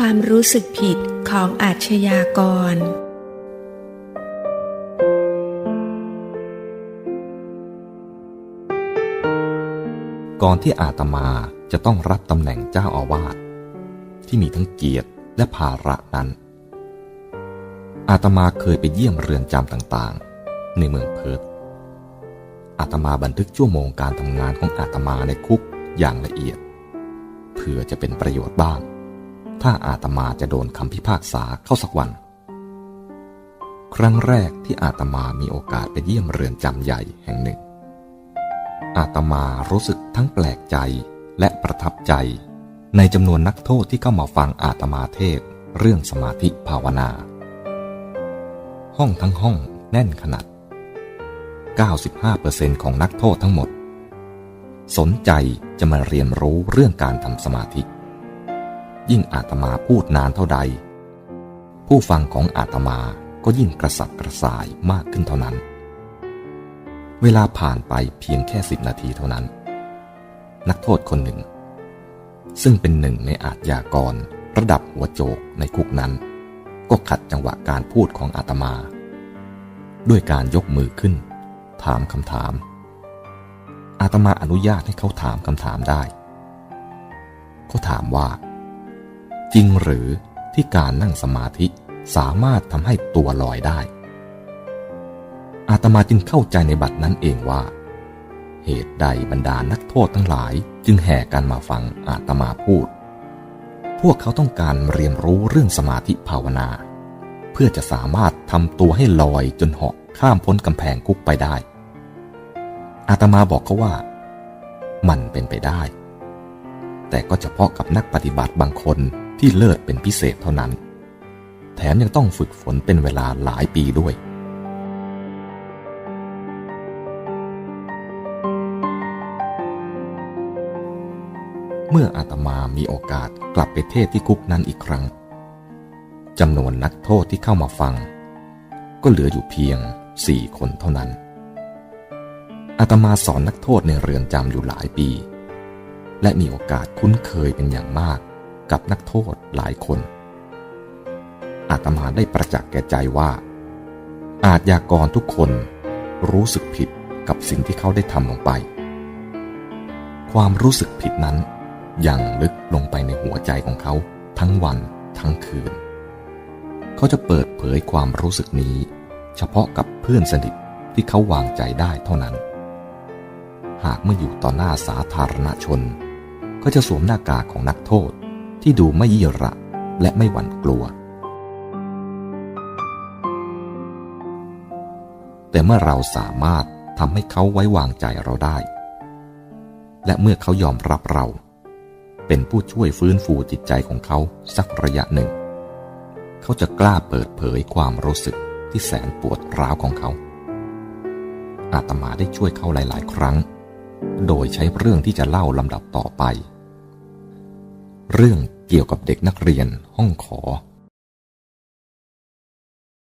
ความรู้สึกผิดของอาชญากร ก่อนที่อาตมาจะต้องรับตำแหน่งเจ้าอาวาสที่มีทั้งเกียรติและภาระนั้น อาตมาเคยไปเยี่ยมเรือนจำต่างๆ ในเมืองเพิร์ตอาตมาบันทึกชั่วโมงการทำงานของอาตมาในคุกอย่างละเอียด เพื่อจะเป็นประโยชน์บ้าง ถ้าอาตมาจะโดนคำพิพากษาเข้าสักวัน ครั้งแรกที่อาตมามีโอกาสไปเยี่ยมเรือนจำใหญ่แห่งหนึ่ง อาตมารู้สึกทั้งแปลกใจและประทับใจ ในจำนวนนักโทษที่เข้ามาฟังอาตมาเทศเรื่องสมาธิภาวนา ห้องทั้งห้องแน่นขนาด 95%ของนักโทษทั้งหมด สนใจจะมาเรียนรู้เรื่องการทำสมาธิ ยิ่งอาตมาพูดนานเท่าใด ผู้ฟังของอาตมาก็ยิ่งกระสับกระส่ายมากขึ้นเท่านั้น เวลาผ่านไปเพียงแค่สิบนาทีเท่านั้น นักโทษคนหนึ่ง ซึ่งเป็นหนึ่งในอาทยากรระดับหัวโจกในคุกนั้น ก็ขัดจังหวะการพูดของอาตมา ด้วยการยกมือขึ้น ถามคำถาม อาตมาอนุญาตให้เขาถามคำถามได้ เขาถามว่า จริงหรือที่การนั่งสมาธิสามารถทำให้ตัวลอยได้ อาตมาจึงเข้าใจในบัดนั้นเองว่า เหตุใดบรรดานักโทษทั้งหลายจึงแห่กันมาฟังอาตมาพูด พวกเขาต้องการเรียนรู้เรื่องสมาธิภาวนา เพื่อจะสามารถทำตัวให้ลอยจนเหาะข้ามพ้นกำแพงคุกไปได้ อาตมาบอกเขาว่า มันเป็นไปได้ แต่ก็เฉพาะกับนักปฏิบัติบางคน ที่เลิศเป็นพิเศษเท่านั้น แถมยังต้องฝึกฝนเป็นเวลาหลายปีด้วย เมื่ออาตมามีโอกาสกลับไปเทศที่คุกนั้นอีกครั้งจำนวนนักโทษที่เข้ามาฟัง ก็เหลืออยู่เพียงสี่คนเท่านั้น อาตมาสอนนักโทษในเรือนจำอยู่หลายปี และมีโอกาสคุ้นเคยเป็นอย่างมาก กับนักโทษหลายคน อาตมาได้ประจักษ์แก่ใจว่า อาจยากรทุกคนรู้สึกผิดกับสิ่งที่เขาได้ทำลงไป ความรู้สึกผิดนั้นยังลึกลงไปในหัวใจของเขาทั้งวันทั้งคืน เขาจะเปิดเผยความรู้สึกนี้ เฉพาะกับเพื่อนสนิทที่เขาวางใจได้เท่านั้น หากเมื่ออยู่ต่อหน้าสาธารณชน ก็จะสวมหน้ากากของนักโทษ ที่ดูไม่ยี่ระและไม่หวั่นกลัว แต่เมื่อเราสามารถทำให้เขาไว้วางใจเราได้ และเมื่อเขายอมรับเรา เป็นผู้ช่วยฟื้นฟูจิตใจของเขาสักระยะหนึ่ง เขาจะกล้าเปิดเผยความรู้สึกที่แสนปวดร้าวของเขา อาตมาได้ช่วยเขาหลาย ๆ ครั้ง โดยใช้เรื่องที่จะเล่าลำดับต่อไป เรื่อง เกี่ยวกับเด็กนักเรียนห้องขอ